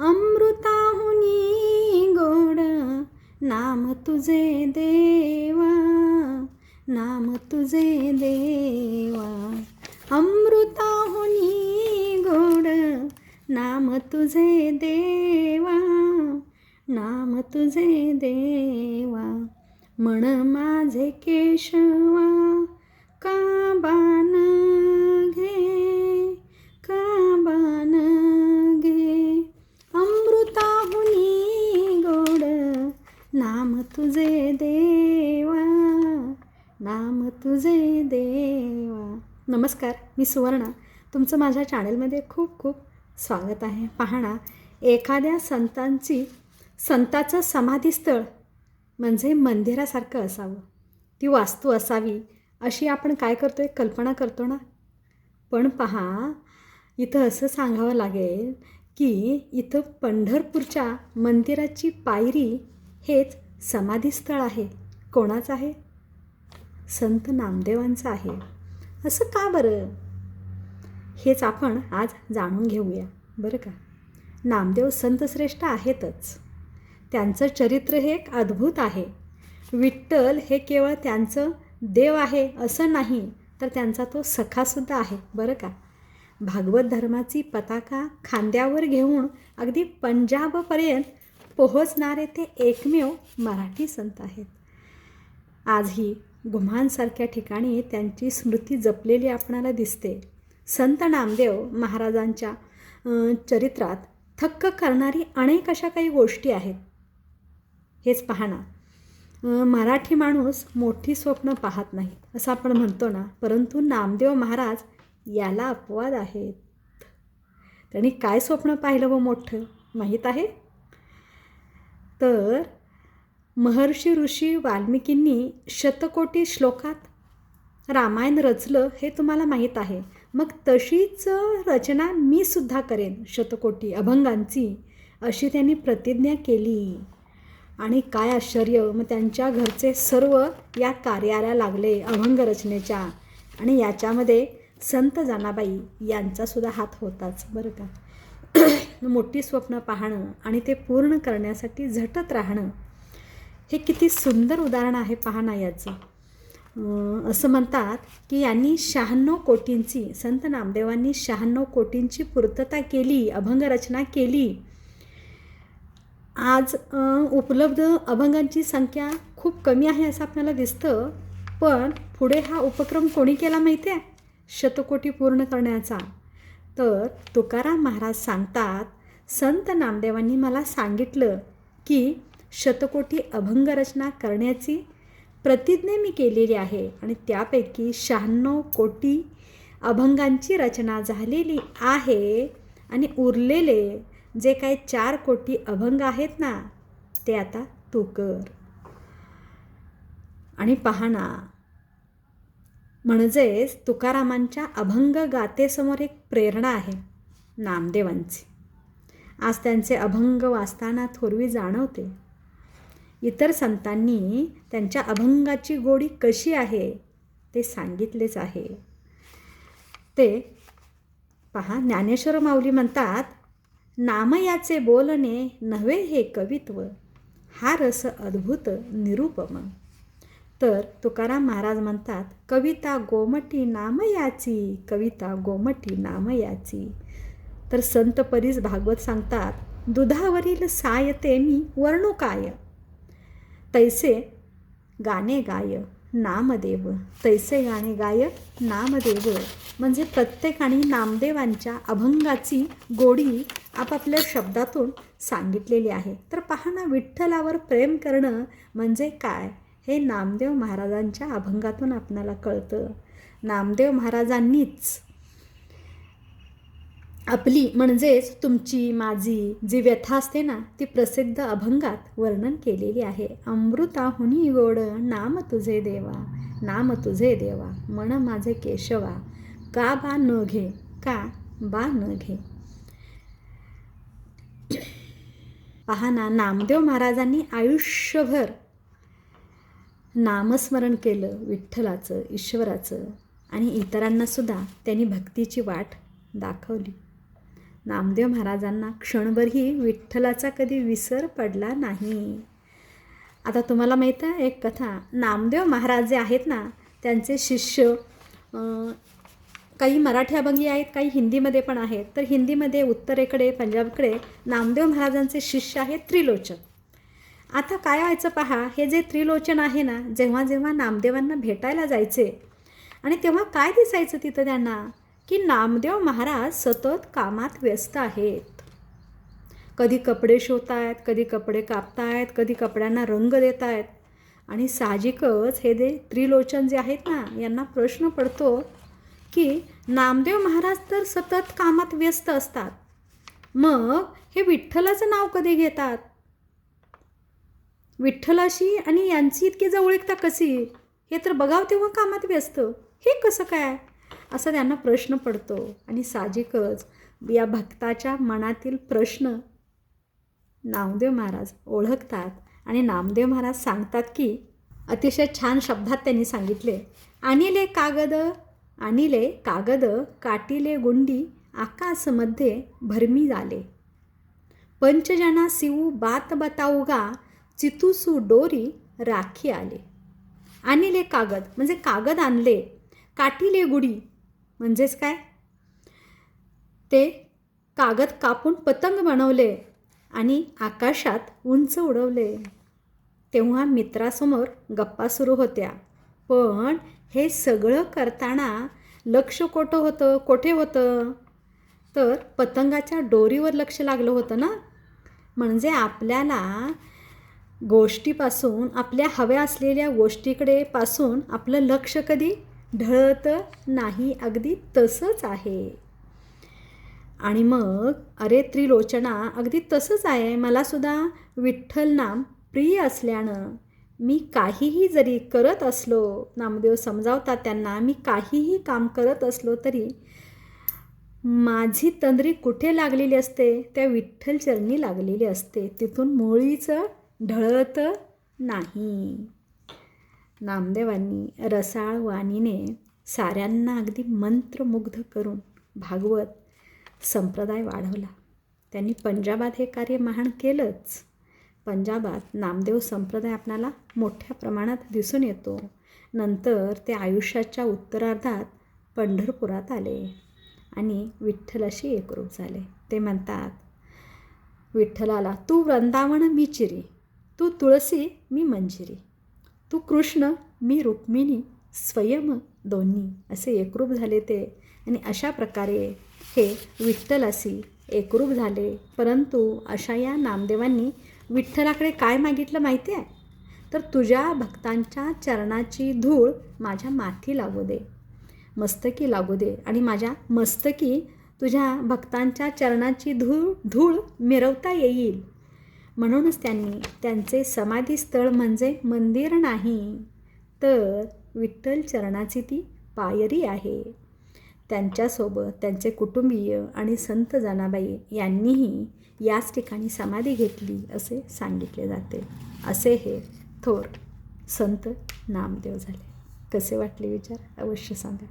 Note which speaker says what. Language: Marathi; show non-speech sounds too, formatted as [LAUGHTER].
Speaker 1: अमृताहुनी गोड नाम तुझे देवा नाम तुझे देवा. अमृताहुनी गोड नाम तुझे देवा नाम तुझे देवा. म्हण माझे केशवा का बाना नाम तुझे देवा नाम तुझे देवा. नमस्कार मी सुवर्णा. तुमचं माझ्या चॅनलमध्ये खूप खूप स्वागत आहे. पाहणा एखाद्या संतांची संताचं समाधीस्थळ म्हणजे मंदिरासारखं असावं. ती वास्तू असावी अशी आपण काय करतो आहे कल्पना करतो ना. पण पहा इथं असं सांगावं लागेल की इथं पंढरपूरच्या मंदिराची पायरी हेच समाधीस्थळ आहे. कोणाचं आहे? संत नामदेवांचं आहे. असं का बरं? हेच आपण आज जाणून घेऊया. बरं का? नामदेव संतश्रेष्ठ आहेतच. त्यांचं चरित्र हे एक अद्भुत आहे. विठ्ठल हे केवळ त्यांचं देव आहे असं नाही तर त्यांचा तो सखासुद्धा आहे. बरं का? भागवत धर्माची पताका खांद्यावर घेऊन अगदी पंजाबपर्यंत पोहोचणारे ते एकमेव मराठी संत आहेत. आजही गुम्हांसारख्या ठिकाणी त्यांची स्मृती जपलेली आपणाला दिसते. संत नामदेव महाराजांच्या चरित्रात थक्क करणारी अनेक अशा काही गोष्टी आहेत. हेच पाहणं मराठी माणूस मोठी स्वप्न पाहत नाही असं आपण म्हणतो ना. परंतु नामदेव महाराज याला अपवाद आहेत. त्यांनी काय स्वप्न पाहिलं व मोठं? माहीत आहे? तर महर्षी ऋषी वाल्मिकींनी शतकोटी श्लोकात रामायण रचलं हे तुम्हाला माहीत आहे. मग तशीच रचना मी सुद्धा करेन शतकोटी अभंगांची अशी त्यांनी प्रतिज्ञा केली. आणि काय आश्चर्य मग त्यांच्या घरचे सर्व या कार्याला लागले अभंग रचनेच्या. आणि याच्यामध्ये संत जानाबाई यांचासुद्धा हात होताच बरं का? मोठी स्वप्न पाहणं आणि ते पूर्ण करण्यासाठी झटत राहणं हे किती सुंदर उदाहरण आहे पाहणं याचं. असं म्हणतात की यांनी शहाण्णव कोटींची संत नामदेवांनी शहाण्णव कोटींची पूर्तता केली अभंग रचना केली. आज उपलब्ध अभंगांची संख्या खूप कमी आहे असं आपल्याला दिसतं पण पुढे हा उपक्रम कोणी केला माहिती आहे शतकोटी पूर्ण करण्याचा. तर तुकाराम महाराज सांगतात संत नामदेवांनी मला सांगितलं की शतकोटी अभंग रचना करण्याची प्रतिज्ञा मी केलेली आहे आणि त्यापैकी शहाण्णव कोटी अभंगांची रचना झालेली आहे आणि उरलेले जे काही चार कोटी अभंग आहेत ना ते आता तू कर. आणि पहा ना म्हणजेच तुकारामांच्या अभंग गातेसमोर एक प्रेरणा आहे नामदेवांची. आज त्यांचे अभंग वाचताना थोरवी जाणवते. इतर संतांनी त्यांच्या अभंगाची गोडी कशी आहे ते सांगितलेच आहे. ते पहा ज्ञानेश्वर माऊली म्हणतात नामयाचे बोलणे नव्हे हे कवित्व हा रस अद्भुत निरुपम. तर तुकाराम महाराज म्हणतात कविता गोमटी नामयाची कविता गोमटी नामयाची तर संत परीस भागवत सांगतात दुधावरील सायते मी वर्णू काय? तैसे गाणे गाय नामदेव. तैसे गाणे गाय नामदेव. म्हणजे प्रत्येकाने नामदेवांच्या अभंगाची गोडी आपापल्या शब्दातून सांगितलेली आहे. तर पहा ना विठ्ठलावर प्रेम करणं म्हणजे काय? हे नामदेव महाराजांच्या अभंगातून आपणाला कळतं. नामदेव महाराजांनीच आपली म्हणजेच तुमची माझी जी व्यथा असते ना ती प्रसिद्ध अभंगात वर्णन केलेली आहे. अमृताहुनी गोड नाम तुझे देवा नाम तुझे देवा मन माझे केशवा का बा न घे का बा न घे. [CLEARS THROAT] पहा ना नामदेव महाराजांनी आयुष्यभर नामस्मरण केलं विठ्ठलाचं ईश्वराचं आणि इतरांनासुद्धा त्यांनी भक्तीची वाट दाखवली. नामदेव महाराजांना क्षणभरही विठ्ठलाचा कधी विसर पडला नाही. आता तुम्हाला माहीत आहे एक कथा. नामदेव महाराज जे आहेत ना त्यांचे शिष्य काही मराठी अभंगी आहेत काही हिंदीमध्ये पण आहेत. तर हिंदीमध्ये उत्तरेकडे पंजाबकडे नामदेव महाराजांचे शिष्य आहेत त्रिलोचक आता काय व्हायचं पहा हे जे त्रिलोचन आहे ना जेव्हा जेव्हा नामदेवांना भेटायला जायचे आणि तेव्हा काय दिसायचं तिथं त्यांना? की नामदेव महाराज सतत कामात व्यस्त आहेत. कधी कपडे शिवत आहेत कधी कपडे कापतायत कधी कपड्यांना रंग देत आहेत आणि साहजिकच हे जे त्रिलोचन जे आहेत ना यांना प्रश्न पडतो की नामदेव महाराज तर सतत कामात व्यस्त असतात. मग हे विठ्ठलाचं नाव कधी घेतात? विठ्ठलाशी आणि यांची इतकी जवळीकता कशी? हे तर बघाव तेव्हा कामात व्यस्त. हे कसं काय? असा त्यांना प्रश्न पडतो. आणि साहजिकच या भक्ताच्या मनातील प्रश्न नामदेव महाराज ओळखतात. आणि नामदेव महाराज सांगतात की अतिशय छान शब्दात त्यांनी सांगितले. आणिले कागद आणिले कागद काटिले गुंडी आकाशमध्ये भरमी झाले. पंचजना शिवू बात बताऊगा चितूसू डोरी राखी आले. आणिले कागद म्हणजे कागद आणले. काठीले गुढी म्हणजेच काय? ते कागद कापून पतंग बनवले आणि आकाशात उंच उडवले. तेव्हा मित्रासमोर गप्पा सुरू होत्या. पण हे सगळं करताना लक्ष कोठं होतं? कोठे होतं? तर पतंगाच्या डोरीवर लक्ष लागलं होतं ना? म्हणजे आपल्याला गोष्टीपासून आपल्या हव्या असलेल्या गोष्टीकडे पासून आपलं लक्ष कधी ढळतं नाही अगदी तसंच आहे. आणि मग अरे त्रिलोचना अगदी तसंच आहे. मलासुद्धा विठ्ठल नाम प्रिय असल्यानं मी काहीही जरी करत असलो नामदेव समजावतात त्यांना मी काहीही काम करत असलो तरी माझी तंद्री कुठे लागलेली असते? त्या विठ्ठल चरणी लागलेली असते. तिथून मुळीचं ढळत नाही. नामदेवांनी रसाळ वाणीने साऱ्यांना अगदी मंत्रमुग्ध करून भागवत संप्रदाय वाढवला. त्यांनी पंजाबात हे कार्य महान केलंच. पंजाबात नामदेव संप्रदाय आपणाला मोठ्या प्रमाणात दिसून येतो. नंतर ते आयुष्याच्या उत्तरार्धात पंढरपुरात आले आणि विठ्ठलाशी एकरूप झाले. ते म्हणतात विठ्ठलाला तू वृंदावन मी चिरी तू तुळसी मी मंजिरी. तू कृष्ण मी रुक्मिणी स्वयं दोन्ही. असे एकरूप झाले ते. आणि अशा प्रकारे हे विठ्ठलासी एकरूप झाले. परंतु अशा या नामदेवांनी विठ्ठलाकडे काय मागितलं माहिती आहे? तर तुझ्या भक्तांच्या चरणाची धूळ माझ्या माथी लागू दे. मस्तकी लागू दे. आणि माझ्या मस्तकी तुझ्या भक्तांच्या चरणाची धूळ धूळ मिरवता येईल. म्हणूनच त्यांनी त्यांचे समाधीस्थळ म्हणजे मंदिर नाही तर विठ्ठल चरणाची ती पायरी आहे. त्यांच्यासोबत त्यांचे कुटुंबीय आणि संत जनाबाई यांनीही याच ठिकाणी समाधी घेतली असे सांगितले जाते. असे हे थोर संत नामदेव झाले. कसे वाटले विचार? अवश्य सांगा.